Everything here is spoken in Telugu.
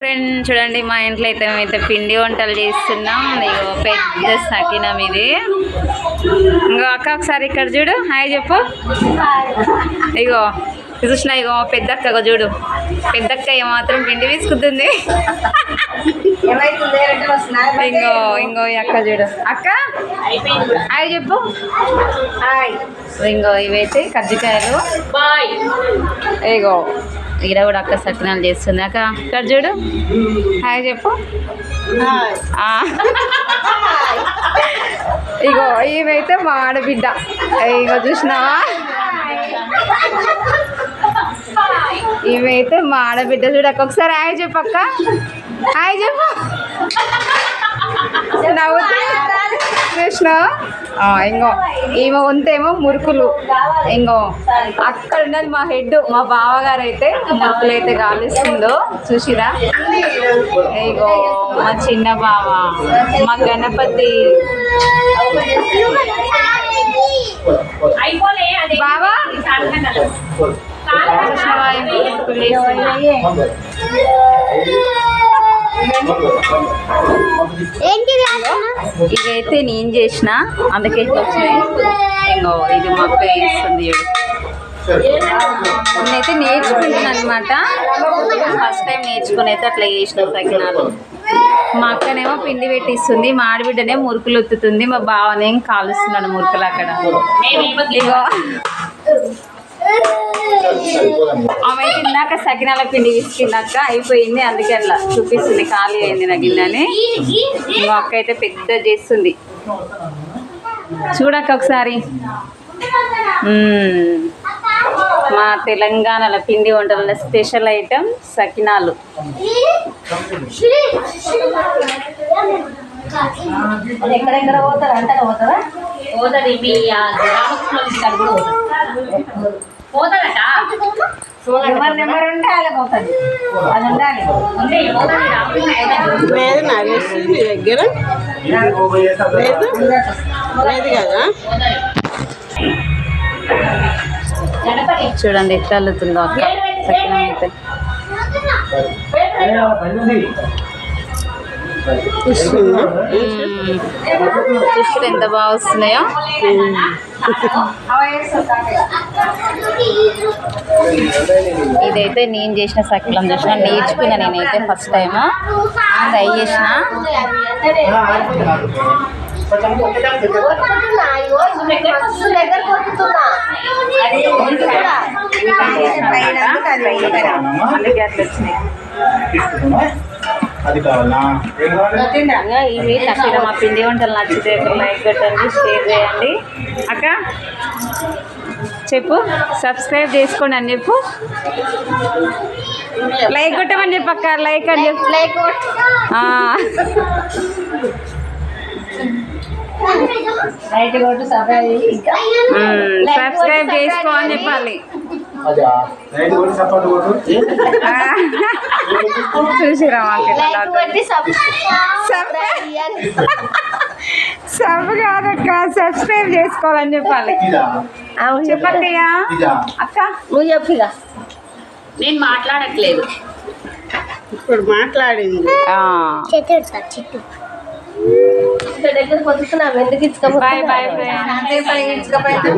ఫ్రెండ్ చూడండి మా ఇంట్లో అయితే మేమైతే పిండి వంటలు చేస్తున్నాం. ఇగో పెద్ద సకినం ఇది. ఇంకో అక్క ఒకసారి ఇక్కడ చూడు. హాయ్ చెప్పు. ఇగో చూసిన ఇగో పెద్ద అక్క చూడు. పెద్దక్క ఏమాత్రం పిండి తీసుకుంటుంది. ఇంకో ఇంకో అక్క చూడు. అక్క హాయ్ చెప్పు. ఇంకో ఇవైతే కజ్జికాయలు. ఇగో ఈడ కూడా అక్క సకినాలు చేస్తుంది. అక్క ఇక్కడ చూడు. హాయ్ చెప్పు. ఇగో ఇవైతే మా ఆడబిడ్డ. ఇగో చూసినావా ఇవైతే మా ఆడబిడ్డ. చూడక్క ఒకసారి హాయ్ చెప్పు అక్క. హాయ్ చెప్పు. నవ్వుతూ కృష్ణ ఇంకో ఈమె వంతేమో మురుకులు. ఇంకో అక్కడ ఉన్నది మా హెడ్ మా బావగారు అయితే మురుకులు అయితే కాలుస్తుందో చూసిరా? ఇగో మా చిన్న బావ మా గణపతి. బావా? చూసినావా ఇదైతే నేను చేసిన అందుకే వచ్చినాయి ఇంకో ఇది మా అక్క వేస్తుంది నేనైతే నేర్చుకుంటాను అనమాట ఫస్ట్ టైం నేర్చుకుని అయితే అట్లా చేసిన సకినాలు. మా అక్కనేమో పిండి పెట్టిస్తుంది మా ఆడబిడ్డనే మురుకులు ఒత్తుతుంది మా బావనేం కాలుస్తున్నాడు మురుకులు అక్కడ. ఇగో ఆమె అయితే సకినాల పిండి తిన్నాక అయిపోయింది అందుకే అట్లా చూపిస్తుంది ఖాళీ అయింది నా గిన్నెని. మా అక్క అయితే పెద్ద చేస్తుంది. చూడక్క ఒకసారి. మా తెలంగాణలో పిండి వంటల స్పెషల్ ఐటమ్ సకినాలు. ఎక్కడెక్కడ పోతారు? అంతగా పోతారా? పోతుంది మీ ఆ కూడా పోతారు. పోతుందట ఎవరి నెంబర్ ఉంటే అలా పోతుంది అది ఉండాలి. ఉంది పోతుంది రామకృష్ణ పోతుంది. లేదు నరేష్ నీ దగ్గర? లేదు? లేదు కదా? చూడండి ఎట్లా అల్లుతుందో అక్క. అయితే. చూసారు ఎంత బాగా వస్తున్నాయో. ఇదైతే నేను చేసిన సకిలం చూసిన నేర్చుకున్నా నేనైతే ఫస్ట్ టైం ట్రై చేసిన. అందుకే అట్లా వచ్చినాయి. అది కావాలా? ఏం కావాలి? ఇంకా ఇవి నచ్చిన మా పిండి వంటలు నచ్చితే లైక్ కొట్టండి షేర్ చేయండి. అక్క చెప్పు సబ్స్క్రైబ్ చేసుకోండి అని చెప్పు. లైక్ కొట్టమని చెప్పు అక్క లైక్ అని చెప్పు. ఆ. సబ్స్క్రైబ్ చేసుకో అని చెప్పాలి. చూసిరా. సబ్ కాదక్క సబ్స్క్రైబ్ చేసుకోవాలని చెప్పాలి. చెప్పక్కయ్యా. అక్క. నువ్వు చెప్పిగా నేను మాట్లాడట్లేదు. ఇప్పుడు మాట్లాడింది. ఆ. ఇంత దగ్గర పొద్దుతున్నావు ఎందుకు బాయ్ బాయ్ ఫ్రెండ్స్ ఇచ్చుకపోతే